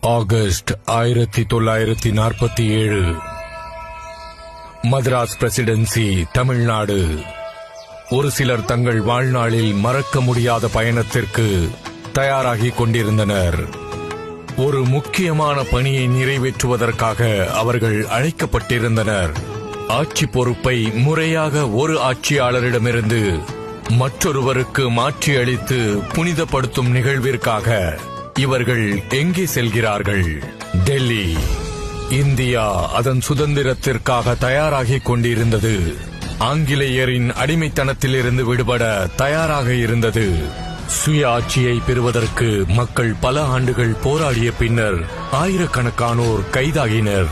August ஆயிரத்தி தொள்ளாயிரத்தி நாற்பத்தி ஏழு. மதராஸ் பிரசிடென்சி தமிழ்நாடு. ஒரு சிலர் தங்கள் வாழ்நாளில் மறக்க முடியாத பயணத்திற்கு தயாராகிக் கொண்டிருந்தனர். ஒரு முக்கியமான பணியை நிறைவேற்றுவதற்காக அவர்கள் அழைக்கப்பட்டிருந்தனர். ஆட்சி பொறுப்பை முறையாக ஒரு ஆட்சியாளரிடமிருந்து மற்றொருவருக்கு மாற்றியளித்து புனிதப்படுத்தும் நிகழ்விற்காக இவர்கள் எங்கே செல்கிறார்கள்? டெல்லி. இந்தியா அதன் சுதந்திரத்திற்காக தயாராகிக் கொண்டிருந்தது. ஆங்கிலேயரின் அடிமைத்தனத்திலிருந்து விடுபட தயாராக இருந்தது. சுய ஆட்சியை பெறுவதற்கு மக்கள் பல ஆண்டுகள் போராடிய பின்னர் ஆயிரக்கணக்கானோர் கைதாகினர்.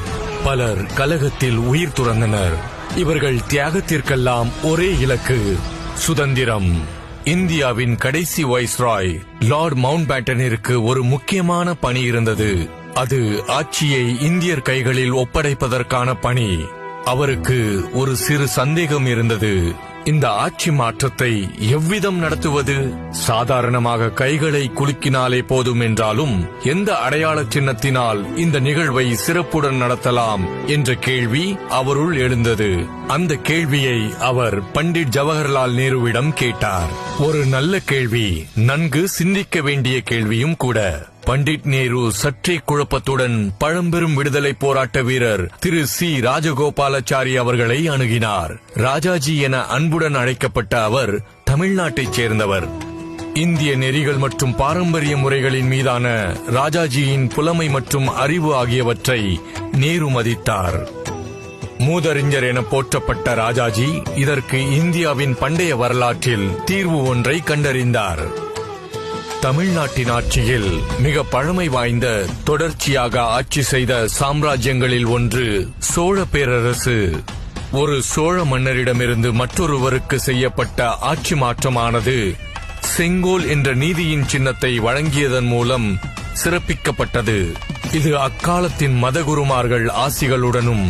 பலர் கலகத்தில் உயிர் துறந்தனர். இவர்கள் தியாகத்திற்கெல்லாம் ஒரே இலக்கு சுதந்திரம். இந்தியாவின் கடைசி வைஸ்ராய் லார்ட் மவுண்ட் பேட்டனிற்கு ஒரு முக்கியமான பணி இருந்தது. அது ஆட்சியை இந்தியர் கைகளில் ஒப்படைப்பதற்கான பணி. அவருக்கு ஒரு சிறு சந்தேகம் இருந்தது. இந்த ஆட்சி மாற்றத்தை எவ்விதம் நடத்துவது? சாதாரணமாக கைகளை குலுக்கினாலே போதும் என்றாலும் எந்த அடையாள சின்னத்தினால் இந்த நிகழ்வை சிறப்புடன் நடத்தலாம் என்ற கேள்வி அவருள் எழுந்தது. அந்த கேள்வியை அவர் பண்டிட் ஜவஹர்லால் நேருவிடம் கேட்டார். ஒரு நல்ல கேள்வி நன்கு சிந்திக்க வேண்டிய கேள்வியும் கூட. பண்டிட் நேரு சற்றே குழப்பத்துடன் பழம்பெரும் விடுதலை போராட்ட வீரர் திரு சி. ராஜகோபாலாச்சாரி அவர்களை அணுகினார். ராஜாஜி என அன்புடன் அழைக்கப்பட்ட அவர் தமிழ்நாட்டைச் சேர்ந்தவர். இந்திய நெறிகள் மற்றும் பாரம்பரிய முறைகளின் மீதான ராஜாஜியின் புலமை மற்றும் அறிவு ஆகியவற்றை நேரு மதித்தார். மூதறிஞர் என போற்றப்பட்ட ராஜாஜி இதற்கு இந்தியாவின் பண்டைய வரலாற்றில் தீர்வு ஒன்றை கண்டறிந்தார். தமிழ்நாட்டின் ஆட்சியில் மிக பழமை வாய்ந்த தொடர்ச்சியாக ஆட்சி செய்த சாம்ராஜ்யங்களில் ஒன்று சோழ பேரரசு. ஒரு சோழ மன்னரிடமிருந்து மற்றொருவருக்கு செய்யப்பட்ட ஆட்சி மாற்றமானது செங்கோல் என்ற நீதியின் சின்னத்தை வழங்கியதன் மூலம் சிறப்பிக்கப்பட்டது. இது அக்காலத்தின் மதகுருமார்கள் ஆசிகளுடனும்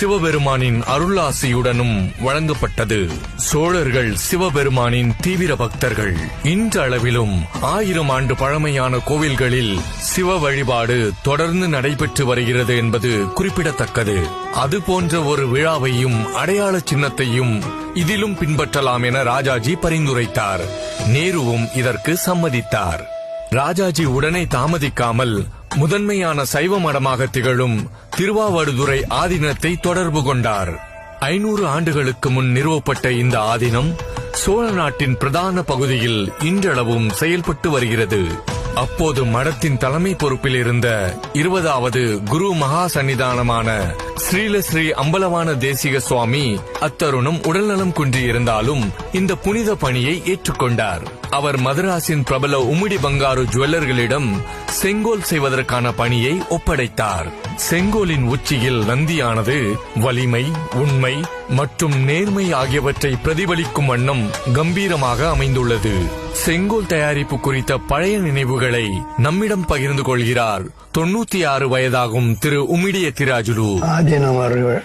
சிவபெருமானின் அருளாசியுடனும் வழங்கப்பட்டது. சோழர்கள் சிவபெருமானின் தீவிர பக்தர்கள். இன்றளவிலும் ஆயிரம் ஆண்டு பழமையான கோவில்களில் சிவ வழிபாடு தொடர்ந்து நடைபெற்று வருகிறது என்பது குறிப்பிடத்தக்கது. அது போன்ற ஒரு விழாவையும் அடையாள சின்னத்தையும் இதிலும் பின்பற்றலாம் என ராஜாஜி பரிந்துரைத்தார். நேருவும் இதற்கு சம்மதித்தார். ராஜாஜி உடனே தாமதிக்காமல் முதன்மையான சைவ மடமாக திகழும் திருவாவடுதுறை ஆதீனத்தை தொடர்பு கொண்டார். ஐநூறு ஆண்டுகளுக்கு முன் நிறுவப்பட்ட இந்த ஆதீனம் சோழ நாட்டின் பிரதான பகுதியில் இன்றளவும் செயல்பட்டு வருகிறது. அப்போது மடத்தின் தலைமை பொறுப்பில் இருந்த இருபதாவது குரு மகா சன்னிதானமான ஸ்ரீலஸ்ரீ அம்பலவான தேசிக சுவாமி அத்தருணம் உடல்நலம் குன்றியிருந்தாலும் இந்த புனித பணியை ஏற்றுக்கொண்டார். அவர் மதராசின் பிரபல உமிடி பங்காரு ஜுவல்லர்களிடம் செங்கோல் செய்வதற்கான பணியை ஒப்படைத்தார். செங்கோலின் உச்சியில் நந்தியானது வலிமை உண்மை மற்றும் நேர்மை ஆகியவற்றை பிரதிபலிக்கும் வண்ணம் கம்பீரமாக அமைந்துள்ளது. செங்கோல் தயாரிப்பு குறித்த பழைய நினைவுகளை நம்மிடம் பகிர்ந்து கொள்கிறார் தொண்ணூத்தி ஆறு வயதாகும் திரு உமிடிய திராஜுலு ஆதீனம் அவர்கள்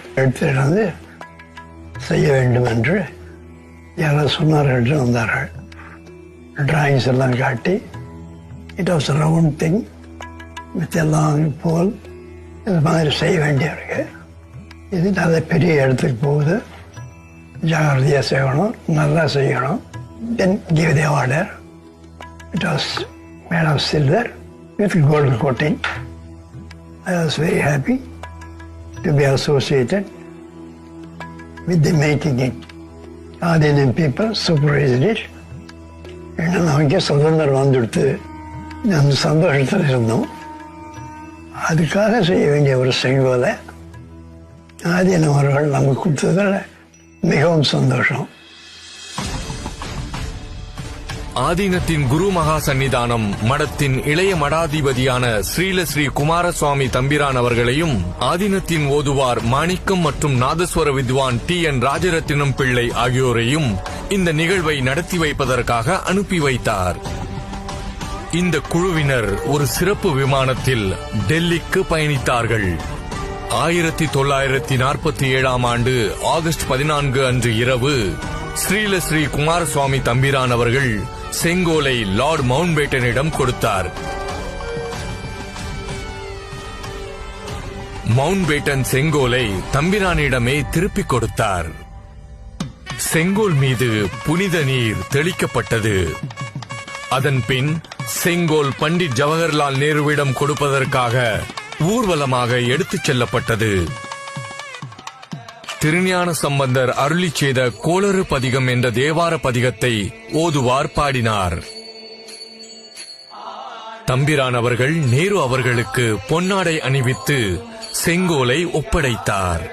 செய்ய வேண்டும் என்று யாரோ சொன்னார்கள் என்று வந்தார்கள். டிராயிங்ஸ் எல்லாம் காட்டி it was round thing with எல்லாம் போல் இது மாதிரி செய்ய வேண்டியிருக்கு இது நல்ல பெரிய இடத்துக்கு போகுது ஜாகிரதையாக செய்யணும் நல்லா செய்யணும் then give the order it was made of silver with golden coating I was very happy to be associated with the making it. Adinam people supervised it. என்ன நமக்கே சுதந்திரம் வந்துடுத்து அந்த சந்தோஷத்தில் இருந்தோம். அதுக்காக செய்ய வேண்டிய ஒரு செங்கோலை ஆதீனம் அவர்கள் நமக்கு கொடுத்ததில் மிகவும் சந்தோஷம். ஆதீனத்தின் குரு மகா சன்னிதானம் மடத்தின் இளைய மடாதிபதியான ஸ்ரீல ஸ்ரீ குமாரசுவாமி தம்பிரான் அவர்களையும் ஆதீனத்தின் ஓதுவார் மாணிக்கம் மற்றும் நாதஸ்வர வித்வான் டி என் ராஜரத்தினம் பிள்ளை ஆகியோரையும் இந்த நிகழ்வை நடத்தி வைப்பதற்காக அனுப்பி வைத்தார். இந்த குழுவினர் ஒரு சிறப்பு விமானத்தில் டெல்லிக்கு பயணித்தார்கள். ஆயிரத்தி தொள்ளாயிரத்தி நாற்பத்தி ஏழாம் ஆண்டு ஆகஸ்ட் பதினான்கு அன்று இரவு ஸ்ரீல ஸ்ரீ குமாரசுவாமி தம்பிரான் அவர்கள் செங்கோலை லார்ட் மவுண்ட்பேட்டனிடம் கொடுத்தார். மவுண்ட் பேட்டன் செங்கோலை தம்பிரானிடமே திருப்பிக் கொடுத்தார். செங்கோல் மீது புனித நீர் தெளிக்கப்பட்டது. அதன் பின் செங்கோல் பண்டிட் ஜவஹர்லால் நேருவிடம் கொடுப்பதற்காக ஊர்வலமாக எடுத்துச் செல்லப்பட்டது. திருஞான சம்பந்தர் அருளிச் செய்த கோளறு பதிகம் என்ற தேவார பதிகத்தை ஓதுவார் பாடினார். தம்பிரான் அவர்கள் நேரு அவர்களுக்கு பொன்னாடை அணிவித்து செங்கோலை ஒப்படைத்தார்.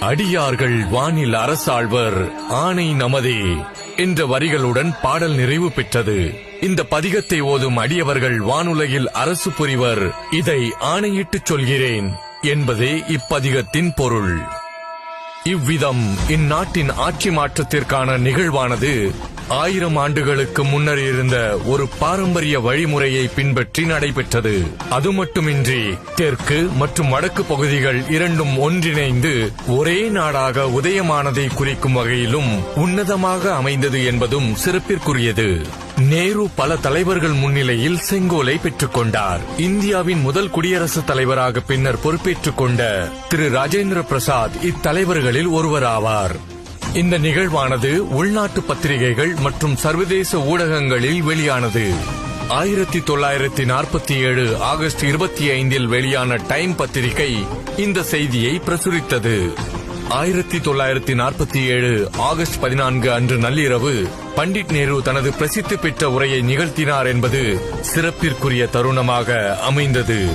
அடியார்கள் வானில் அரசாழ்வர் ஆணை நமதே என்ற வரிகளுடன் பாடல் நிறைவு பெற்றது. இந்த பதிகத்தை ஓதும் அடியவர்கள் வானுலகில் அரசு புரிவர் இதை ஆணையிட்டுச் சொல்கிறேன். என்பதே இப்பதிகத்தின் பொருள். இவ்விதம் இந்நாட்டின் ஆட்சி மாற்றத்திற்கான நிகழ்வானது ஆயிரம் ஆண்டுகளுக்கு முன்னர் இருந்த ஒரு பாரம்பரிய வழிமுறையை பின்பற்றி நடைபெற்றது. அது மட்டுமின்றி தெற்கு மற்றும் வடக்கு பகுதிகள் இரண்டும் ஒன்றிணைந்து ஒரே நாடாக உதயமானதை குறிக்கும் வகையிலும் உன்னதமாக அமைந்தது என்பதும் சிறப்பிற்குரியது. நேரு பல தலைவர்கள் முன்னிலையில் செங்கோலை பெற்றுக் கொண்டார். இந்தியாவின் முதல் குடியரசுத் தலைவராக பின்னர் பொறுப்பேற்றுக் கொண்ட திரு ராஜேந்திர பிரசாத் இத்தலைவர்களில் ஒருவராவார். இந்த நிகழ்வானது உள்நாட்டு பத்திரிகைகள் மற்றும் சர்வதேச ஊடகங்களில் வெளியானது. ஆயிரத்தி தொள்ளாயிரத்தி நாற்பத்தி ஏழு ஆகஸ்ட் இருபத்தி ஐந்தில் வெளியான டைம் பத்திரிகை இந்த செய்தியை பிரசுரித்தது. ஆயிரத்தி தொள்ளாயிரத்தி நாற்பத்தி ஏழு ஆகஸ்ட் பதினான்கு அன்று நள்ளிரவு பண்டிட் நேரு தனது பிரசித்தி பெற்ற உரையை நிகழ்த்தினார் என்பது சிறப்பிற்குரிய தருணமாக அமைந்தது.